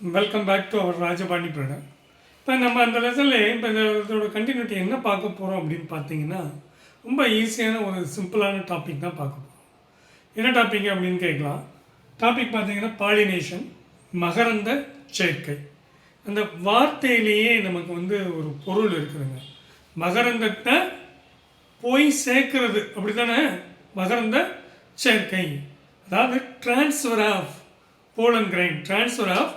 Welcome back to our Rajapandi பிரணர் இப்போ நம்ம அந்த லெசனில் இப்போ இந்த இதோட கண்டினியூட்டி என்ன பார்க்க போகிறோம் அப்படின்னு பார்த்தீங்கன்னா ரொம்ப ஈஸியான ஒரு சிம்பிளான டாபிக் தான் பார்க்க போகிறோம் என்ன டாபிக் அப்படின்னு கேட்கலாம். டாபிக் பார்த்தீங்கன்னா பாலினேஷன் மகரந்த சேர்க்கை. அந்த வார்த்தையிலேயே நமக்கு வந்து ஒரு பொருள் இருக்குதுங்க. மகரந்தத்தை போய் சேர்க்கறது அப்படி தானே மகரந்த சேர்க்கை. அதாவது transfer of pollen grain transfer of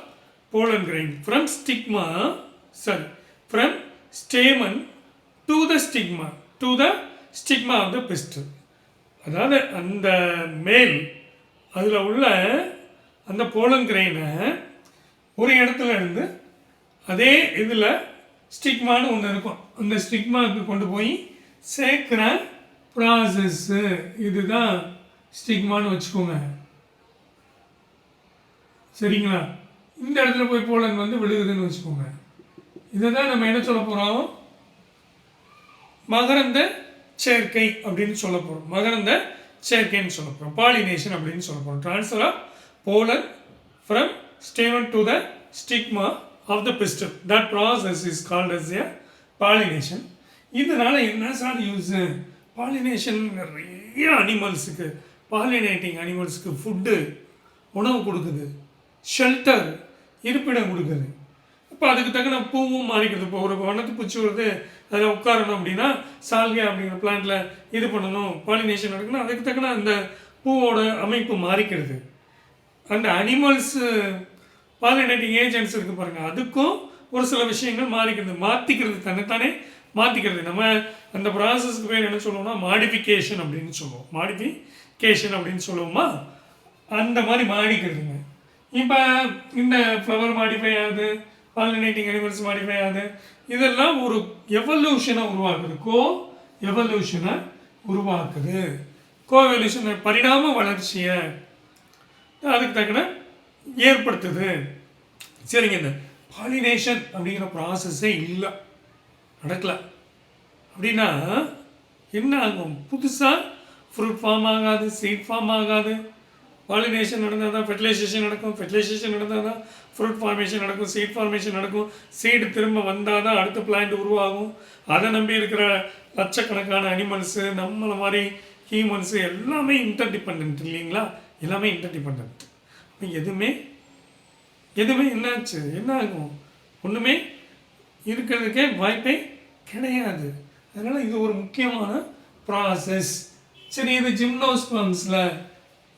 pollen grain from stigma sorry from stamen to the stigma to the stigma of the pistil அதாவது அந்த மேல் அதில் உள்ள அந்த போலன் ஒரு இடத்துல இருந்து அதே இதில் ஸ்டிக்மான்னு ஒன்று இருக்கும். அந்த ஸ்டிக்மாவுக்கு கொண்டு போய் சேர்க்குற ப்ராசஸ்ஸு இதுதான் ஸ்டிக்மான்னு வச்சுக்கோங்க. சரிங்களா? இந்த இடத்துல போய் போலன் வந்து விழுகுதுன்னு வச்சுக்கோங்க. இதை தான் நம்ம என்ன சொல்ல போகிறோம் மகரந்த சேர்க்கை அப்படின்னு சொல்ல போகிறோம் மகரந்த சேர்க்கைன்னு சொல்ல போகிறோம் பாலினேஷன் அப்படின்னு சொல்ல போகிறோம் transfer of pollen from stamen to the stigma of the pistil that process is called as a pollination இதனால் என்ன சார் யூஸு பாலினேஷன் நிறைய அனிமல்ஸுக்கு பாலினேட்டிங் அனிமல்ஸுக்கு ஃபுட்டு உணவு கொடுக்குது. ஷெல்டர் இருப்பிடம் கொடுக்குது. இப்போ அதுக்கு தகுந்த பூவும் மாறிக்கிறது. இப்போ ஒரு வண்ணத்து பூச்சி வருது அதில் உட்காரணும் அப்படின்னா சால்வியா அப்படிங்கிற பிளான்ட்ல இது பண்ணணும் பாலினேஷன் நடக்கணும். அதுக்கு தகுந்த அந்த பூவோட அமைப்பு மாறிக்கிறது. அந்த அனிமல்ஸு பாலினேட்டிங் ஏஜென்ட்ஸ் இருக்கு பாருங்கள் அதுக்கும் ஒரு சில விஷயங்கள் மாறிக்கிறது. மாற்றிக்கிறது தன்னைத்தானே மாற்றிக்கிறது நம்ம அந்த ப்ராசஸ்க்கு பேர் என்ன சொல்லுவோம்னா மாடிஃபிகேஷன் அப்படின்னு சொல்லுவோம். மாடிஃபிகேஷன் அப்படின்னு சொல்லுவோமா? அந்த மாதிரி மாறிக்கிறதுங்க. இப்போ இந்த ஃப்ளவர் மாடிஃபை ஆகுது பாலினேட்டிங் அனிமல்ஸ் மாடிஃபை ஆகுது. இதெல்லாம் ஒரு எவல்யூஷனை உருவாக்குது கோ எவல்யூஷனை உருவாக்குது. கோவல்யூஷன் பரிணாம வளர்ச்சியை அதுக்கு தக்கன ஏற்படுத்துது. சரிங்க இந்த பாலினேஷன் அப்படிங்கிற ப்ராசஸ்ஸே இல்லை. நடக்கலை. அப்படின்னா என்ன ஆகும்? புதுசாக ஃப்ரூட் ஃபார்ம் ஆகாது சீட் ஃபார்ம் ஆகாது. பாலினேஷன் நடந்தால் தான் ஃபெர்டிலைசேஷன் நடக்கும் ஃபெர்டிலைசேஷன் நடந்தால் தான் ஃப்ரூட் ஃபார்மேஷன் நடக்கும் சீட் ஃபார்மேஷன் நடக்கும். சீடு திரும்ப வந்தால் தான் அடுத்த பிளான்ட் உருவாகும். அதை நம்பி இருக்கிற லட்சக்கணக்கான அனிமல்ஸு நம்மளை மாதிரி ஹியூமன்ஸு எல்லாமே இன்டர்டிபெண்ட் இல்லைங்களா? எல்லாமே இன்டர்டிபெண்ட் எதுவுமே எதுவுமே என்னாச்சு? என்ன ஆகும்? ஒன்றுமே இருக்கிறதுக்கே வாய்ப்பே கிடையாது. அதனால் இது ஒரு முக்கியமான ப்ராசஸ் சரி இது ஜிம்னோஸ்பம்ஸில்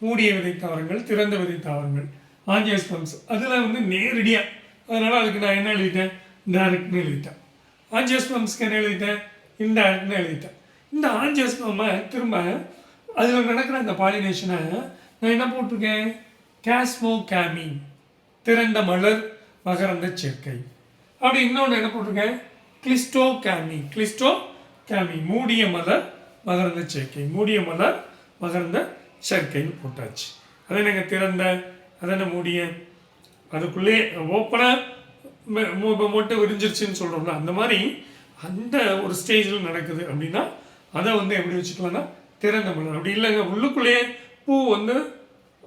மூடிய விதை தாவரங்கள் திறந்த விதை தாவரங்கள் ஆஞ்சியோஸ்பம்ஸ் அதில் வந்து நேரடியாக அதனால் அதுக்கு நான் என்ன எழுதிட்டேன்? டைரக்ட்னு எழுதிட்டேன். ஆஞ்சியோஸ்பம்ஸ்க்கு என்ன எழுதிட்டேன்? இன்டைரக்ட்னு எழுதிட்டேன். இந்த ஆஞ்சியோஸ்பம்மை திரும்ப அதில் நடக்கிற அந்த பாலினேஷனை நான் என்ன போட்டிருக்கேன்? கேஸ்மோ கேமிங் திறந்த மலர் மகரந்த சேர்க்கை. அப்படி இன்னொன்று என்ன போட்டிருக்கேன்? கிளிஸ்டோ கேமி கிளிஸ்டோ கேமி மூடிய மலர் மகரந்த சேர்க்கை. மூடிய மலர் மகரந்த சேர்க்கைன்னு போட்டாச்சு. அதை நாங்கள் திறந்த அதை மூடிய அதுக்குள்ளே ஓப்பனாக மொட்டை விரிஞ்சிருச்சுன்னு சொல்கிறோம்ல அந்த மாதிரி அந்த ஒரு ஸ்டேஜில் நடக்குது அப்படின்னா அதை வந்து எப்படி வச்சுக்கலாம்னா திறந்த மலர். அப்படி இல்லைங்க உள்ளுக்குள்ளேயே பூ வந்து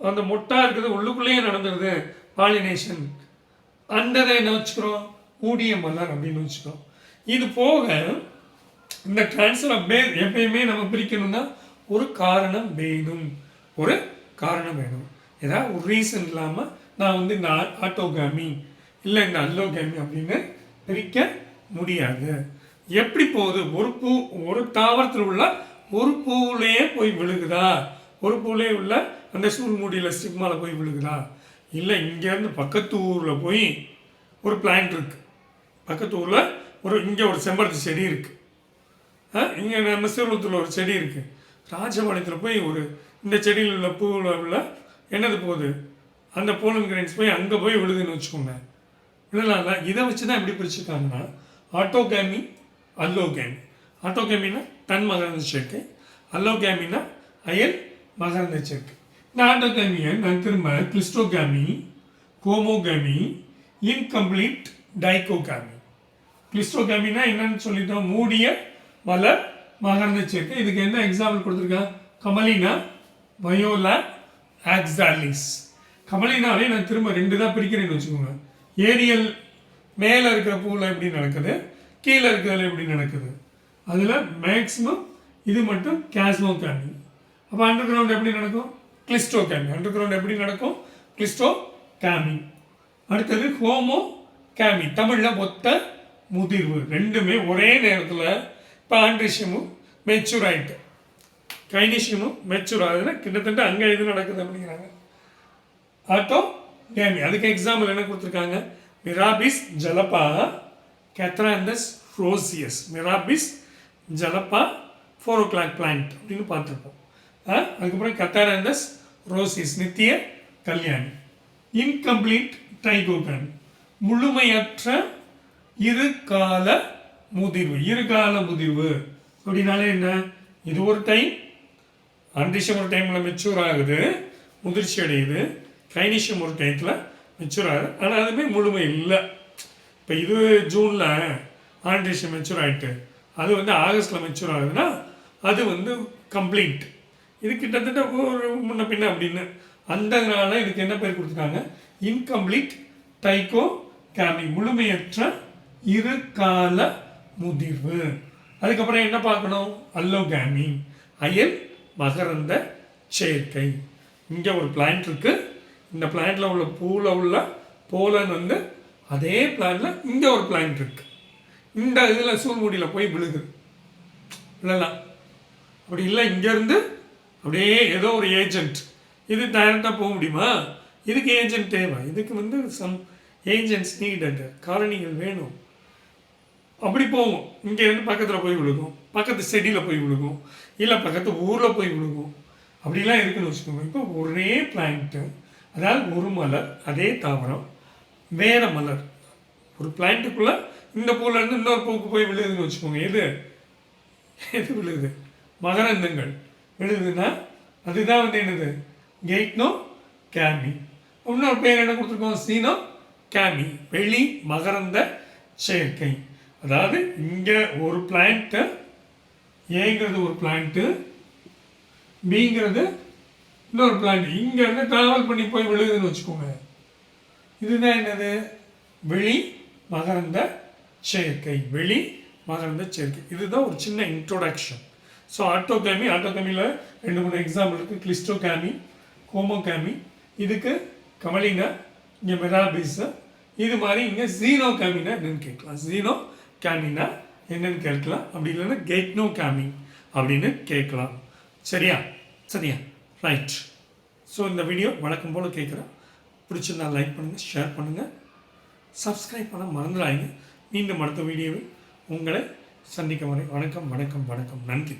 அந்த மொட்டா இருக்குது உள்ளுக்குள்ளேயே நடந்துருது. பாலினேஷன் அந்த இதை என்ன வச்சுக்கிறோம்? மூடிய மலர் அப்படின்னு வச்சுக்கிறோம். இது போக இந்த டிரான்ஸ்ஃபர் ஆஃப் எப்பயுமே நம்ம பிரிக்கணும்னா ஒரு காரணம் வேணும். ஒரு காரணம் வேணும். ஏதாவது ஒரு ரீசன் இல்லாமல் நான் வந்து இந்த ஆட்டோகாமி இல்லை இந்த அல்லோகாமி அப்படின்னு பிரிக்க முடியாது. எப்படி போகுது? ஒரு பூ ஒரு தாவரத்தில் உள்ள ஒரு பூவிலேயே போய் விழுகுதா? ஒரு பூவிலே உள்ள அந்த சூழ்மூடியில் சிம்மாவில் ஸ்டிக்மாவில் போய் விழுகுதா? இல்லை இங்கேருந்து பக்கத்து ஊரில் போய் ஒரு பிளான்ட் இருக்குது பக்கத்து ஊரில் ஒரு இங்கே ஒரு செம்பருத்தி செடி இருக்குது இங்கே நம்ம சிறுவலத்தில் ஒரு செடி இருக்குது ராஜபாளையத்தில் போய் ஒரு இந்த செடியில் உள்ள பூவில் உள்ள என்னது போகுது? அந்த போலன் கிரைன்ஸ் போய் அங்கே போய் விழுதுன்னு வச்சுக்கோங்க. விழலாம்ல இதை வச்சு தான் எப்படி பிரிச்சுருக்காங்கன்னா ஆட்டோகேமி அல்லோகேமி ஆட்டோகேமினா தன் மகரந்த சேர்க்கை அல்லோகேமினா அயல் மகரந்த சேர்க்கை. இந்த ஆட்டோகேமியை நான் திரும்ப கிறிஸ்டோகேமி கோமோகேமி இன்கம்ப்ளீட் டைகோகேமி கிறிஸ்டோகேமினா என்னன்னு சொல்லிட்டோம் மூடிய மலர் மகரந்த சேர்க்கை. இதுக்கு என்ன எக்ஸாம்பிள் கொடுத்துருக்கா கமலினா வயோலா ஆக்ஸாலிஸ் கமலினாவே நான் திரும்ப ரெண்டு தான் பிரிக்கிறேன்னு வச்சுக்கோங்க. ஏரியல் மேலே இருக்கிற பூவில் எப்படி நடக்குது? கீழே இருக்கிறதுல எப்படி நடக்குது? அதில் மேக்ஸிமம் இது மட்டும் கேஸ்மோ கேமி அப்போ அண்டர் கிரவுண்ட் எப்படி நடக்கும்? கிளிஸ்டோ கேமி அண்டர் கிரவுண்ட் எப்படி நடக்கும்? கிளிஸ்டோ கேமி அடுத்தது ஹோமோ கேமி தமிழில் மொத்த முதிர்வு. ரெண்டுமே ஒரே நேரத்தில் இப்போ ஆண்ட்ரிஷமும் மெச்சூர் ஆகிட்டு கைனிஷியமும் மெச்சூர் ஆகுதுன்னா கிட்டத்தட்ட அங்கே இது நடக்குது அப்படிங்கிறாங்க. ஆட்டோ டேமி அதுக்கு எக்ஸாம்பிள் என்ன கொடுத்துருக்காங்க? Mirabilis jalapa Catharanthus roseus Mirabilis jalapa four o'clock plant அப்படின்னு பார்த்துருப்போம். அதுக்கப்புறம் கத்தாராந்தஸ் ரோசியஸ் நித்திய கல்யாணி. இன்கம்ப்ளீட் டைகோகன் முழுமையற்ற இரு கால முதிர்வு. இரு கால முதிர்வு அப்படின்னாலே என்ன? இது ஒரு டைம் அண்டிஷம் ஒரு டைமில் மெச்சூர் ஆகுது. முதிர்ச்சி அடையுது. கைனிஷம் ஒரு டைத்தில் மெச்சூர் ஆகுது. ஆனால் அதுவுமே முழுமை இல்லை. இப்போ இது ஜூனில் ஆண்டிஷம் மெச்சூர் ஆகிட்டு அது வந்து ஆகஸ்ட்டில் மெச்சூர் ஆகுதுன்னா அது வந்து கம்ப்ளீட் இது கிட்டத்தட்ட ஒரு முன்ன பின்ன அப்படின்னு. அந்தனால இதுக்கு என்ன பேர் கொடுத்துருக்காங்க? இன்கம்ப்ளீட் டைகோ கேமி முழுமையற்ற இரு கால முதிர்வு. அதுக்கப்புறம் என்ன பார்க்கணும்? அல்லோ கேமி அயல் மகரந்த சேர்க்கை இங்கே ஒரு பிளான்ட் இருக்குது இந்த பிளான்ட்டில் உள்ள பூவில் உள்ள போலன் வந்து அதே பிளான்ட்ல இங்கே ஒரு பிளான்ட் இருக்குது இந்த இதில் சூழ்முடியில் போய் விழுகுது. விழலாம். அப்படி இல்லை இங்கேருந்து அப்படியே ஏதோ ஒரு ஏஜென்ட் இது டைரக்டாக போக முடியுமா? இதுக்கு ஏஜென்ட் தேவை. இதுக்கு வந்து சம் ஏஜென்ட்ஸ் நீடட் காரணிகள் வேணும். அப்படி போகும். இங்கேருந்து பக்கத்தில் போய் விழுகும். பக்கத்து செடியில் போய் விழுகும். இல்லை பக்கத்து ஊரில் போய் விழுகும். அப்படிலாம் இருக்குன்னு வச்சுக்கோங்க. இப்போ ஒரே பிளான்ட்டு அதாவது ஒரு மலர் அதே தாவரம் வேற மலர். ஒரு பிளான்ட்டுக்குள்ளே இந்த பூல இருந்து இன்னொரு பூவுக்கு போய் விழுதுன்னு வச்சுக்கோங்க. எது? எது விழுது மகரந்தங்கள். விழுதுன்னா அதுதான் வந்து என்னது? கெய்ட்னோ கேமி இன்னொரு பேர் என்ன கொடுத்துருக்கோம்? சீனோ கேமி வெளி மகரந்த சேர்க்கை அதாவது இங்கே ஒரு பிளான்ட்டு ஏங்கிறது ஒரு பிளான்ட்டு பிங்கிறது இன்னொரு பிளான்ட் இங்கேருந்து ட்ராவல் பண்ணி போய் விழுகுதுன்னு வச்சுக்கோங்க. இதுதான் என்னது? வெளி மகரந்த சேர்க்கை வெளி மகரந்த சேர்க்கை இதுதான் ஒரு சின்ன இன்ட்ரோடக்ஷன் ஸோ ஆட்டோகேமி ஆட்டோகேமியில் ரெண்டு மூணு எக்ஸாம்பிள் இருக்குது கிளிஸ்டோகேமி கோமோகேமி இதுக்கு கமலிங்க இங்கே மெராபிஸு இது மாதிரி இங்கே ஜீனோ கேமினா என்னன்னு கேட்கலாம். ஜீனோ கேமிங்னா என்னன்னு கேட்கலாம். அப்படி இல்லைன்னா கேட்னோ கேமிங் அப்படின்னு கேட்கலாம். சரியா? சரியா? ரைட் ஸோ இந்த வீடியோ வழக்கம் போல் கேட்குறேன். பிடிச்சிருந்தா லைக் பண்ணுங்கள் ஷேர் பண்ணுங்கள் சப்ஸ்கிரைப் பண்ண மறந்துடாதீங்க. மீண்டும் அடுத்த வீடியோவில் உங்களை சந்திக்க வரை வணக்கம் வணக்கம் வணக்கம். நன்றி.